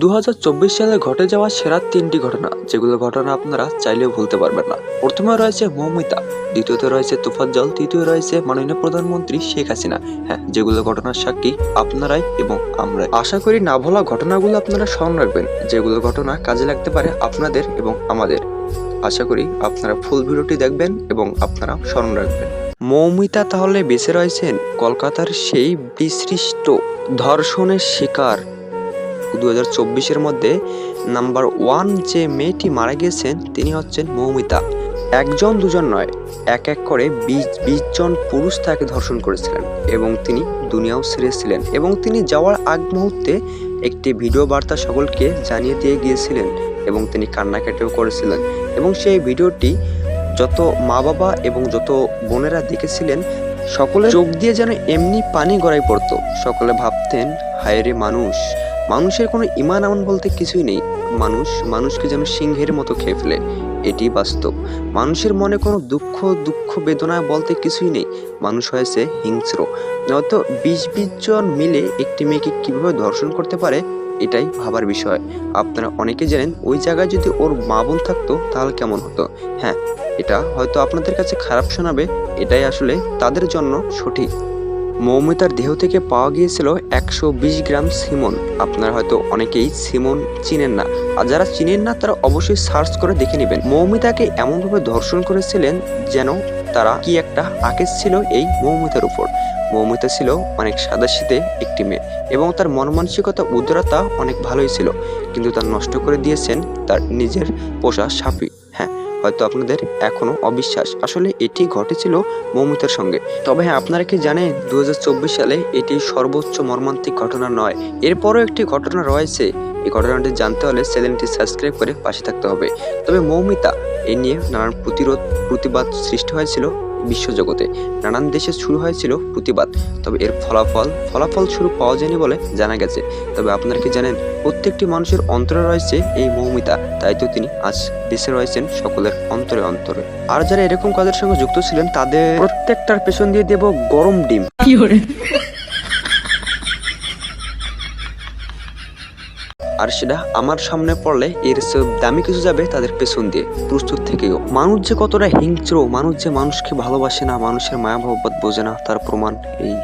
দু হাজার চব্বিশ সালে ঘটে যাওয়া সেরা তিনটি ঘটনা, যেগুলো ঘটনা আপনারা চাইলেও ভুলতে পারবেন না। প্রথমে রয়েছে মৌমিতা, দ্বিতীয়তে রয়েছে তুফাজ্জল তৃতীয় রয়েছে মাননীয় প্রধানমন্ত্রী শেখ হাসিনা। হ্যাঁ যেগুলো ঘটনার সাক্ষী আপনারাই এবং আমরাই। আশা করি না ভোলা ঘটনাগুলো আপনারা স্মরণ রাখবেন, যেগুলো ঘটনা কাজে লাগতে পারে আপনাদের এবং আমাদের। আশা করি আপনারা ফুল ভিডিওটি দেখবেন এবং আপনারা স্মরণ রাখবেন। মৌমিতা তাহলে বেঁচে রয়েছেন কলকাতার সেই বিসৃষ্ট ধর্ষণের শিকার দু হাজার চব্বিশের মধ্যে নাম্বার ওয়ান যে মেয়েটি মারা গিয়েছেন, তিনি হচ্ছেন মৌমিতা। একজন, দুজন নয়, এক এক করে বিশ বিশ জন পুরুষ তাকে ধর্ষণ করেছিলেন এবং তিনি দুনিয়াও ছেড়েছিলেন এবং তিনি যাওয়ার আগ মুহূর্তে একটি ভিডিও বার্তা সকলকে জানিয়ে দিয়ে গিয়েছিলেন এবং তিনি কান্নাকাটিও করেছিলেন এবং সেই ভিডিওটি যত মা বাবা এবং যত বোনেরা দেখেছিলেন, সকলে চোখ দিয়ে যেন এমনি পানি গড়াই পড়তো। সকলে ভাবতেন, হায় রে মানুষ। মানুষের কোনো ইমান আমন বলতে কিছুই নেই। মানুষ মানুষকে যেন সিংহের মতো খেয়ে ফেলে। এটি বাস্তব। মানুষের মনে কোনো দুঃখ দুঃখ বেদনা বলতে কিছুই নেই। মানুষ হয়েছে হিংস্র। নয়তো বিশ বিশ জন মিলে একটি মেয়েকে কীভাবে ধর্ষণ করতে পারে, এটাই ভাবার বিষয়। আপনারা অনেকে জানেন, ওই জায়গায় যদি ওর মা বোন থাকতো, তাহলে কেমন হতো? হ্যাঁ এটা হয়তো আপনাদের কাছে খারাপ শোনাবে, এটাই আসলে তাদের জন্য সঠিক। মৌমিতার দেহ থেকে পাওয়া গিয়েছিল একশো বিশ গ্রাম সিমন। আপনারা হয়তো অনেকেই সিমন চিনেন না। আর যারা চিনেন না, তারা অবশ্যই সার্চ করে দেখে নেবেন। মৌমিতাকে এমনভাবে ধর্ষণ করেছিলেন যেন তারা কি একটা আকেশ ছিল এই মৌমিতার উপর। মৌমিতা ছিল অনেক সাদাশীতে একটি মেয়ে এবং তার মন মানসিকতা উদারতা অনেক ভালোই ছিল। কিন্তু তার নষ্ট করে দিয়েছেন তার নিজের পোষা সাপি হ্যাঁ হয়তো আপনাদের এখনও অবিশ্বাস। আসলে এটি ঘটেছিল মৌমিতার সঙ্গে। তবে হ্যাঁ আপনারা কি জানেন দু হাজার চব্বিশ সালে এটি সর্বোচ্চ মর্মান্তিক ঘটনা নয়। এরপরও একটি ঘটনা রয়েছে। এই ঘটনাটি জানতে হলে চ্যানেলটি সাবস্ক্রাইব করে পাশে থাকতে হবে। তবে মৌমিতা, এ নিয়ে নানান প্রতিরোধ, প্রতিবাদ সৃষ্টি হয়েছিল বিশ্বজগতে। নানান দেশে শুরু হয়েছিল প্রতিবাদ, তবে এর ফলাফল ফলাফল শুরু পাওয়া যায়নি বলে জানা গেছে। তবে আপনারা কি জানেন, প্রত্যেকটি মানুষের অন্তরে রয়েছে এই মৌমিতা, তাই তো তিনি আজ দেশে রয়েছেন সকলের অন্তরে অন্তরে। আর যারা এরকম কাজের সঙ্গে যুক্ত ছিলেন, তাদের প্রত্যেকটার পেছন দিয়ে দেব গরম ডিম। আর সেটা আমার সামনে পড়লে এর দামি কিছু যাবে তাদের পেছন দিয়ে। প্রস্তুত থেকেও। মানুষ যে কতটা হিংস্র, মানুষ যে মানুষকে ভালোবাসে না, মানুষের মায়া মহব্বত বোঝে না, তার প্রমাণ এই।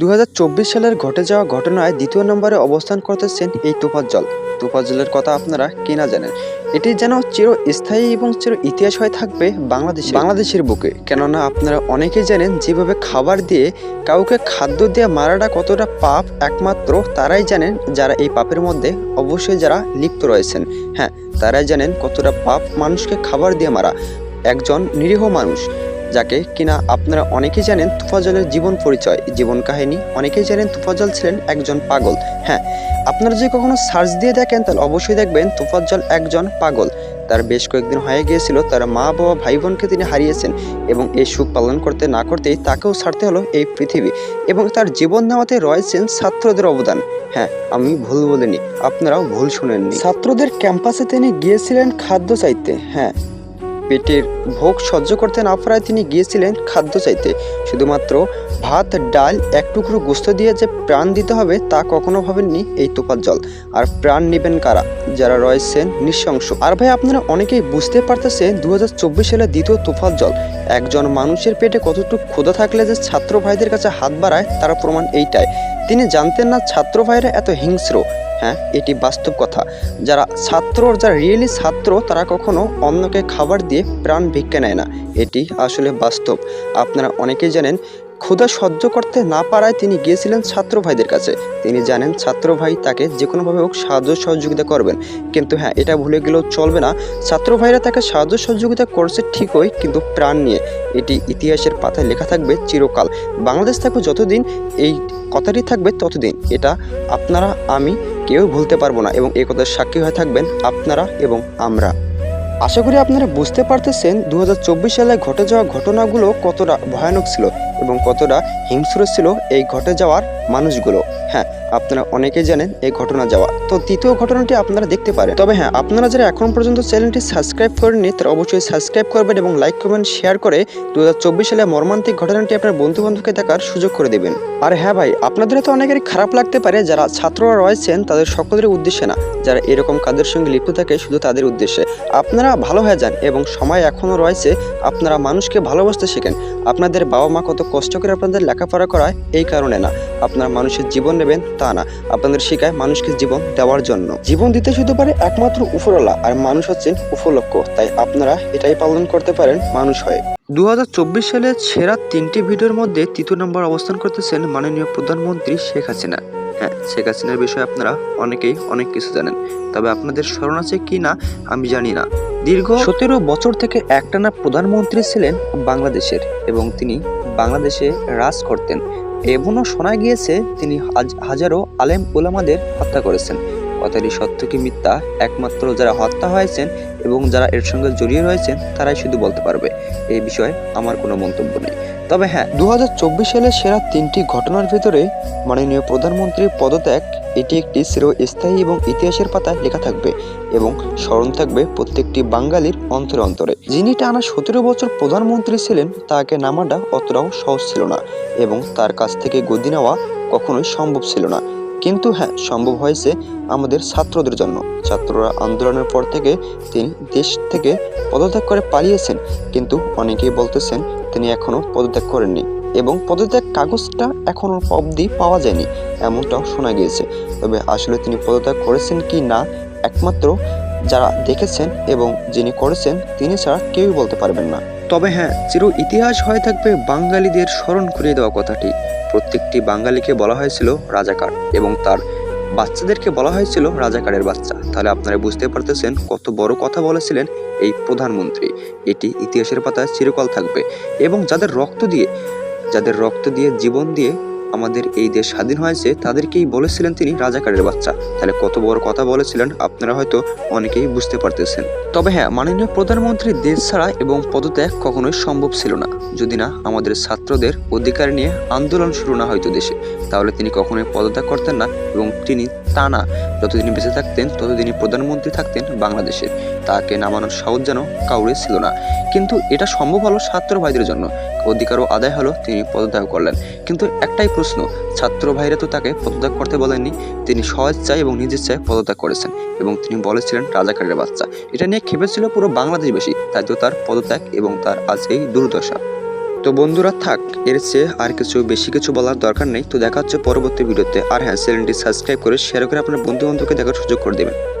দুই হাজার চব্বিশ সালের ঘটে যাওয়া ঘটনায় দ্বিতীয় নম্বরে অবস্থান করতেছেন এই তোফাজ্জল। তোফাজ্জলের কথা আপনারা কিনা জানেন। এটি যেন চির স্থায়ী এবং চির ইতিহাস হয়ে থাকবে বাংলাদেশ বাংলাদেশের বুকে। কেননা আপনারা অনেকেই জানেন, যেভাবে খাবার দিয়ে কাউকে খাদ্য দিয়ে মারাটা কতটা পাপ, একমাত্র তারাই জানেন যারা এই পাপের মধ্যে, অবশ্যই যারা লিপ্ত রয়েছেন। হ্যাঁ তারাই জানেন কতটা পাপ মানুষকে খাবার দিয়ে মারা। একজন নিরীহ মানুষ, যাকে কিনা আপনারা অনেকেই জানেন, তুফাজলের জীবন পরিচয়। জীবন কাহিনী, অনেকেই জানেন তুফাজল ছিলেন একজন পাগল। হ্যাঁ আপনারা যদি কখনো সার্চ দিয়ে দেখেন, তাহলে অবশ্যই দেখবেন তুফাজ্জল একজন পাগল। তার বেশ কয়েকদিন হয়ে গিয়েছিল, তার মা বাবা ভাই বোনকে তিনি হারিয়েছেন এবং এই সুখ পালন করতে না করতেই তাকেও ছাড়তে হলো এই পৃথিবী এবং তার জীবন নেওয়াতে রয়েছেন ছাত্রদের অবদান। হ্যাঁ আমি ভুল বলিনি, আপনারাও ভুল শুনেননি। ছাত্রদের ক্যাম্পাসে তিনি গিয়েছিলেন খাদ্য চাইতে। হ্যাঁ পেটের ভোগ সহ্য করতে না পারায় তিনি গিয়েছিলেন খাদ্য চাইতে। শুধুমাত্র ভাত, ডাল, এক টুকরো গোস্ত দিয়ে যে প্রাণ দিতে হবে, তা কখনো ভাবেননি এই তোপার জল। আর প্রাণ নেবেন কারা? যারা রয়েছেন নৃশংস। আর ভাই, আপনারা অনেকেই বুঝতে পারতেছেন দু হাজার চব্বিশ সালে দ্বিতীয় তোফার জল। একজন মানুষের পেটে কতটুকু ক্ষুধা থাকলে যে ছাত্র ভাইদের কাছে হাত বাড়ায়, তার প্রমাণ এইটাই। তিনি জানতেন না ছাত্র ভাইরা এত হিংস্র। হ্যাঁ এটি বাস্তব কথা। যারা ছাত্র, যারা রিয়েলি ছাত্র, তারা কখনো অন্যকে খাবার দিয়ে প্রাণ ভিক্ষা নেয় না। এটি আসলে বাস্তব। আপনারা অনেকেই জানেন ক্ষুধা সহ্য করতে না পারায় তিনি গিয়েছিলেন ছাত্র ভাইদের কাছে। তিনি জানেন ছাত্র ভাই তাকে যে কোনোভাবে হোক সাহায্য সহযোগিতা করবেন। কিন্তু হ্যাঁ এটা ভুলে গেলেও চলবে না। ছাত্র ভাইরা তাকে সাহায্য সহযোগিতা করছে ঠিকই, কিন্তু প্রাণ নিয়ে। এটি ইতিহাসের পাতায় লেখা থাকবে চিরকাল। বাংলাদেশ থাকবে যতদিন, এই কথাটি থাকবে ততদিন। এটা আপনারা, আমি কেউ ভুলতে পারব না এবং এই কথার সাক্ষী হয়ে থাকবেন আপনারা এবং আমরা। আশা করি আপনারা বুঝতে পারতেছেন দু হাজার চব্বিশ সালে ঘটে যাওয়া ঘটনাগুলো কতটা ভয়ানক ছিল এবং কতটা হিংস্র ছিল এই ঘটে যাওয়ার মানুষগুলো। হ্যাঁ আপনারা অনেকেই জানেন এই ঘটনা যাওয়া। তো দ্বিতীয় ঘটনাটি আপনারা দেখতে পারেন। তবে হ্যাঁ আপনারা যারা এখন পর্যন্ত চ্যানেলটি সাবস্ক্রাইব করেননি, তারা অবশ্যই সাবস্ক্রাইব করবেন এবং লাইক, কমেন্ট, শেয়ার করে দু হাজার চব্বিশ সালে মর্মান্তিক ঘটনাটি আপনার বন্ধু বান্ধবকে দেখার সুযোগ করে দেবেন। আর হ্যাঁ ভাই আপনাদের তো অনেকেরই খারাপ লাগতে পারে, যারা ছাত্ররা রয়েছেন, তাদের সকলের উদ্দেশ্যে না। যারা এরকম কাজের সঙ্গে লিপ্ত থাকে, শুধু তাদের উদ্দেশ্যে। আপনারা ভালো হয়ে যান এবং সময় এখনও রয়েছে, আপনারা মানুষকে ভালোবাসতে শেখেন। আপনাদের বাবা মা কত কষ্ট করে আপনাদের লেখাপড়া করায়, এই কারণে না। আপনারা মানুষের জীবন নেবেন তা না, আপনাদের শেখায় মানুষকে জীবন দেওয়ার জন্য। জীবন দিতে শুধু পারে একমাত্র উপরওয়ালা, আর মানুষ হচ্ছেন উপলক্ষ, তাই আপনারা এটাই পালন করতে পারেন মানুষ হয়ে। দু সালে সেরা তিনটি ভিডিওর মধ্যে তৃতীয় নম্বর অবস্থান করতেছেন মাননীয় প্রধানমন্ত্রী শেখ হাসিনা। হ্যাঁ শেখ হাসিনার বিষয়ে আপনারা অনেকেই অনেক কিছু জানেন, তবে আপনাদের স্মরণ আছে কি না, আমি জানি না। দীর্ঘ সতেরো বছর থেকে একটানা প্রধানমন্ত্রী ছিলেন বাংলাদেশের, এবং তিনি বাংলাদেশে রাজ করতেন। এমনও শোনা গিয়েছে তিনি হাজ- হাজারো আলেম ওলামাদের হত্যা করেছেন। কথাটি সত্য কি মিথ্যা? একমাত্র যারা হত্যা হয়েছেন এবং যারা এর সঙ্গে জড়িয়ে রয়েছেন, তারাই শুধু বলতে পারবে। এই বিষয়ে আমার কোনো মন্তব্য নেই। তবে হ্যাঁ দু হাজার চব্বিশ সালে সেরা তিনটি ঘটনার ভিতরে মাননীয় প্রধানমন্ত্রীর পদত্যাগ এটি একটি চিরস্থায়ী এবং ইতিহাসের পাতায় লেখা থাকবে এবং স্মরণ থাকবে প্রত্যেকটি বাঙালির অন্তরে অন্তরে। যিনি টানা সতেরো বছর প্রধানমন্ত্রী ছিলেন, তাকে নামাটা অতটাও সহজ ছিল না এবং তার কাছ থেকে গদি নেওয়া কখনোই সম্ভব ছিল না। কিন্তু হ্যাঁ সম্ভব হয়েছে আমাদের ছাত্রদের জন্য। ছাত্ররা আন্দোলনের পর থেকে তিনি দেশ থেকে পদত্যাগ করে পালিয়েছেন, কিন্তু অনেকেই বলতেছেন তিনি এখনও পদত্যাগ করেননি। এবং পদত্যাগ কাগজটা এখনও অবধি পাওয়া যায়নি, এমনটাও শোনা গিয়েছে। তবে আসলে তিনি পদত্যাগ করেছেন কি না, একমাত্র যারা দেখেছেন এবং যিনি করেছেন, তিনি ছাড়া কেউই বলতে পারবেন না। তবে হ্যাঁ চির ইতিহাস হয়ে থাকবে বাঙালিদের স্মরণ করিয়ে দেওয়া কথাটি। প্রত্যেকটি বাঙালিকে বলা হয়েছিল রাজাকার এবং তার বাচ্চাদেরকে বলা হয়েছিল রাজাকারের বাচ্চা। তাহলে আপনারা বুঝতে পারতেছেন কত বড় কথা বলেছিলেন এই প্রধানমন্ত্রী। এটি ইতিহাসের পাতায় চিরকাল থাকবে এবং যাদের রক্ত দিয়ে যাদের রক্ত দিয়ে, জীবন দিয়ে আমাদের এই দেশ স্বাধীন হয়েছে, তাদেরকেই বলেছিলেন তিনি রাজাকারের বাচ্চা। তাহলে কত বড় কথা বলেছিলেন, আপনারা হয়তো অনেকেই বুঝতে পারতেছেন। তবে হ্যাঁ মাননীয় প্রধানমন্ত্রী দেশ ছাড়া এবং পদত্যাগ কখনোই সম্ভব ছিল না। যদি না, আমাদের ছাত্রদের অধিকার নিয়ে আন্দোলন শুরু না হয়তো দেশে, তাহলে তিনি কখনোই পদত্যাগ করতেন না এবং তিনি তা না। যতদিন বেঁচে থাকতেন, ততদিনই প্রধানমন্ত্রী থাকতেন বাংলাদেশের তাকে নামানোর সাহস যেন কাউরে ছিল না। কিন্তু এটা সম্ভব হলো ছাত্র ভাইদের জন্য। অধিকারও আদায় হলো, তিনি পদত্যাগ করলেন। কিন্তু একটাই প্রশ্ন, ছাত্র ভাইরা তো তাকে পদত্যাগ করতে বলেননি, তিনি স্বেচ্ছায় এবং নিজের চায় পদত্যাগ করেছেন এবং তিনি বলেছিলেন রাজাকারের বাচ্চা। এটা নিয়ে খেপেছিল পুরো বাংলাদেশবাসী, তাই তো তার পদত্যাগ এবং তার আজ এই দুর্দশা। তো বন্ধুরা থাক, এর চেয়ে আর কিছু, বেশি কিছু বলার দরকার নেই। তো দেখা হচ্ছে পরবর্তী ভিডিওতে। আর হ্যাঁ চ্যানেলটি সাবস্ক্রাইব করে শেয়ার করে আপনার বন্ধু বান্ধবকে দেখার সুযোগ করে দেবেন।